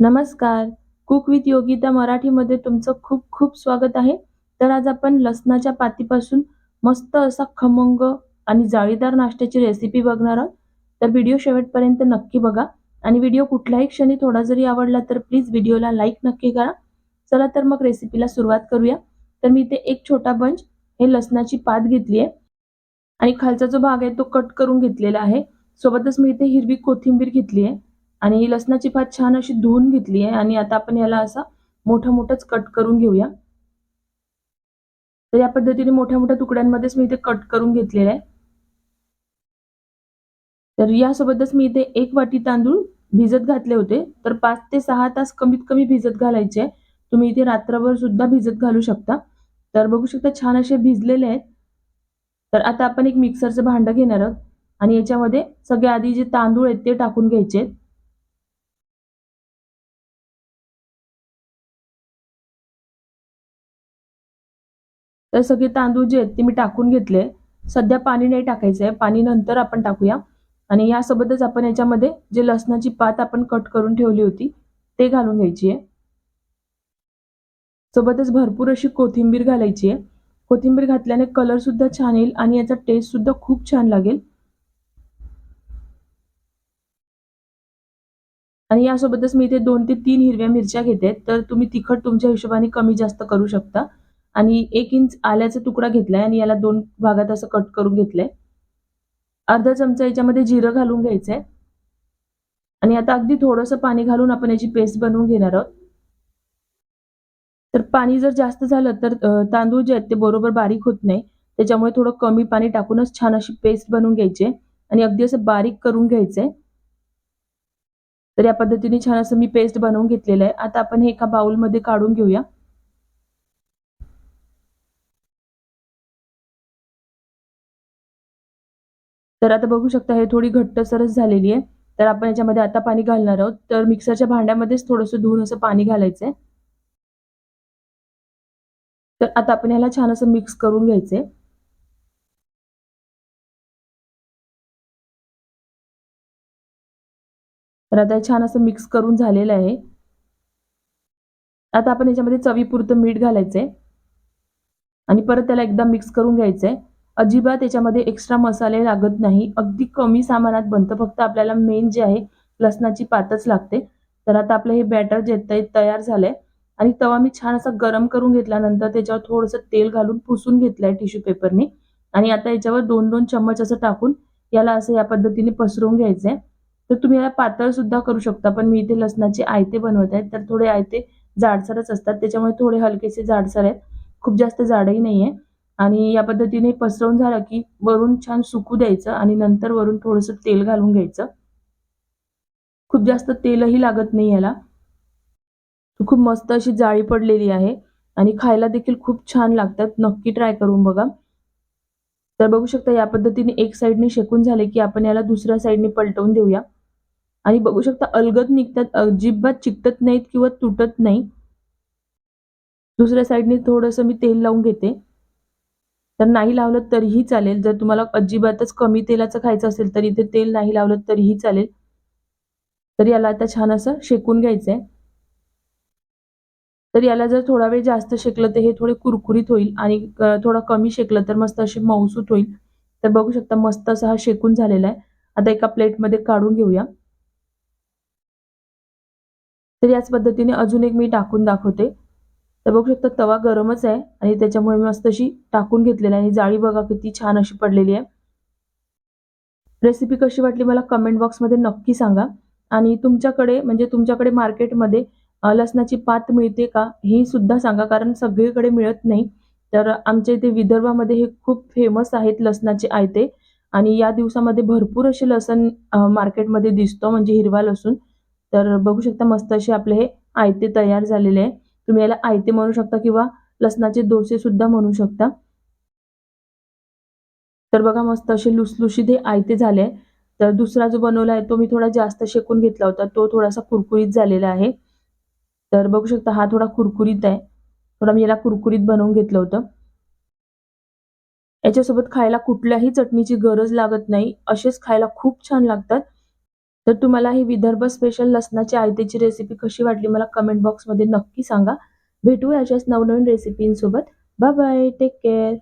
नमस्कार. Cook with Yogita मराठीमध्ये तुमचं खूप खूप स्वागत आहे. तर आज आपण लसणाच्या पातीपासून मस्त असा खमंग आणि जाळीदार नाश्त्याची रेसिपी बघणार आहोत. तर व्हिडिओ शेवटपर्यंत नक्की बघा. आणि व्हिडिओ कुठल्याही क्षणी थोडा जरी आवडला तर प्लीज व्हिडिओला लाईक नक्की करा. चला तर मग रेसिपीला सुरुवात करूया. तर मी इथे एक छोटा बंच हे लसणाची पात घेतली आहे. आणि खालचा जो भाग आहे तो कट करून घेतलेला आहे. सोबतच मी इथे हिरवी कोथिंबीर घेतली आहे. आणि ही लसणाची पात छान अशी धुवून घेतली आहे आणि आता आपण याला असा मोठा मोठाच कट करून घेऊया. तर या पद्धतीने मोठ्या मोठ्या तुकड्यांमध्येच मी इथे कट करून घेतलेला आहे. तर यासोबतच मी इथे एक वाटी तांदूळ भिजत घातले होते. तर पाच ते सहा तास कमीत कमी भिजत घालायचे. तुम्ही इथे रात्रभर सुद्धा भिजत घालू शकता. तर बघू शकता छान असे भिजलेले आहेत. तर आता आपण एक मिक्सरचं भांडं घेणार आहोत. आणि याच्यामध्ये सगळे आधी जे तांदूळ आहेत ते टाकून घ्यायचे तर सगळे तांदूळ जे आहेत ते मी टाकून घेतले. सध्या पाणी नाही टाकायचं आहे. पाणी नंतर आपण टाकूया. आणि यासोबतच आपण याच्यामध्ये जे लसणाची पात आपण कट करून ठेवली होती ते घालून घ्यायची आहे. सोबतच भरपूर अशी कोथिंबीर घालायची आहे. कोथिंबीर घातल्याने कलर सुद्धा छान येईल आणि याचा टेस्ट सुद्धा खूप छान लागेल. आणि यासोबतच मी इथे दोन ते तीन हिरव्या मिरच्या घेते. तर तुम्ही तिखट तुमच्या हिशोबाने कमी जास्त करू शकता. आणि एक इंच आल्याचा तुकडा घेतलाय आणि याला दोन भागात असं कट करून घेतलंय. अर्धा चमचा याच्यामध्ये जिरं घालून घ्यायचंय. आणि आता अगदी थोडंसं पाणी घालून आपण याची पेस्ट बनवून घेणार आहोत. तर पाणी जर जास्त झालं तर तांदूळ जे आहेत ते बरोबर बारीक होत नाही. त्याच्यामुळे थोडं कमी पाणी टाकूनच छान अशी पेस्ट बनवून घ्यायची. आणि अगदी असं बारीक करून घ्यायचंय. तर या पद्धतीने छान असं मी पेस्ट बनवून घेतलेलं आहे. आता आपण हे एका बाउलमध्ये काढून घेऊया. तर आता बघू शकता हे थोडी घट्टसरच झालेली आहे. तर आपण याच्यामध्ये आता पाणी घालणार आहोत. तर मिक्सरच्या भांड्यामध्येच थोडंसं धुवून असं पाणी घालायचंय तर आता आपण याला छान असं मिक्स करून घ्यायचंय तर आता छान असं मिक्स करून झालेलं आहे. आता आपण याच्यामध्ये चवीपुरतं मीठ घालायचंय आणि परत त्याला एकदा मिक्स करून घ्यायचंय अजिबात याच्यामध्ये एक्स्ट्रा मसाले लागत नाही. अगदी कमी सामानात बनतं. फक्त आपल्याला मेन जे आहे लसणाची पातच लागते. तर आता आपलं हे बॅटर जे तयार झालंय. आणि तवा मी छान असा गरम करून घेतल्यानंतर त्याच्यावर थोडंसं तेल घालून पुसून घेतलंय टिश्यू पेपरने आणि आता याच्यावर दोन दोन चम्मच असं टाकून याला असं या पद्धतीने पसरवून घ्यायचंय. तर तुम्ही याला पातळ सुद्धा करू शकता. पण मी इथे लसणाचे आयते बनवत आहे. तर थोडे आयते जाडसरच असतात. त्याच्यामुळे थोडे हलकेसे जाडसर आहेत. खूप जास्त जाडही नाहीये. आणि या पद्धतीने पसरवून झालं की वरून छान सुकू द्यायचं आणि नंतर वरून थोडंसं तेल घालून घ्यायचं. खूप जास्त तेलही लागत नाही याला. खूप मस्त अशी जाळी पडलेली आहे आणि खायला देखील खूप छान लागतात. नक्की ट्राय करून बघा. तर बघू शकता या पद्धतीने एक साईडने शेकून झाले की आपण याला दुसऱ्या साईडने पलटवून देऊया. आणि बघू शकता अलगद निघतात अजिबात चिकटत नाहीत किंवा तुटत नाही. दुसऱ्या साईडने थोडंसं मी तेल लावून घेते. तर नाही लावलं तरीही चालेल. जर तुम्हाला अजिबातच कमी तेलाचं खायचं असेल तर इथे तेल नाही लावलं तरीही चालेल. तर याला आता छान असं शेकून घ्यायचंय. तर याला जर थोडा वेळ जास्त शेकलं तर हे थोडे कुरकुरीत होईल आणि थोडं कमी शेकलं तर मस्त असे मऊसूत होईल. तर बघू शकता मस्त असा हा शेकून झालेला आहे. आता एका प्लेटमध्ये काढून घेऊया. तर याच पद्धतीने अजून एक मी टाकून दाखवते. तर बघू शकता तवा गरमच आहे आणि त्याच्यामुळे मी मस्त अशी टाकून घेतलेली आहे. आणि जाळी बघा किती छान अशी पडलेली आहे. रेसिपी कशी वाटली मला कमेंट बॉक्समध्ये नक्की सांगा. आणि तुमच्याकडे म्हणजे तुमच्याकडे मार्केटमध्ये लसणाची पात मिळते का हे सुद्धा सांगा. कारण सगळीकडे मिळत नाही. तर आमच्या इथे विदर्भामध्ये हे खूप फेमस आहेत लसणाचे आयते. आणि या दिवसामध्ये भरपूर असे लसण मार्केटमध्ये दिसतो म्हणजे हिरवा लसूण. तर बघू शकता मस्त असे आपले हे आयते तयार झालेले आहे. तुम्ही याला आयते म्हणू शकता किंवा लसणाचे डोसे सुद्धा म्हणू शकता. तर बघा मस्त असे लुसलुशीत हे आयते झाले तर दुसरा जो बनवला आहे तो मी थोडा जास्त शेकून घेतला होता. तो थोडासा कुरकुरीत झालेला आहे. तर बघू शकता हा थोडा कुरकुरीत आहे. थोडा मी याला कुरकुरीत बनवून घेतलं होतं. याच्यासोबत खायला कुठल्याही चटणीची गरज लागत नाही. असेच खायला खूप छान लागतात. तर तुम्हाला ही विदर्भ स्पेशल लसणाची आयतेची रेसिपी कशी वाटली मला कमेंट बॉक्समध्ये नक्की सांगा. भेटूया अशाच नवनवीन रेसिपींसोबत बाय बाय टेक केअर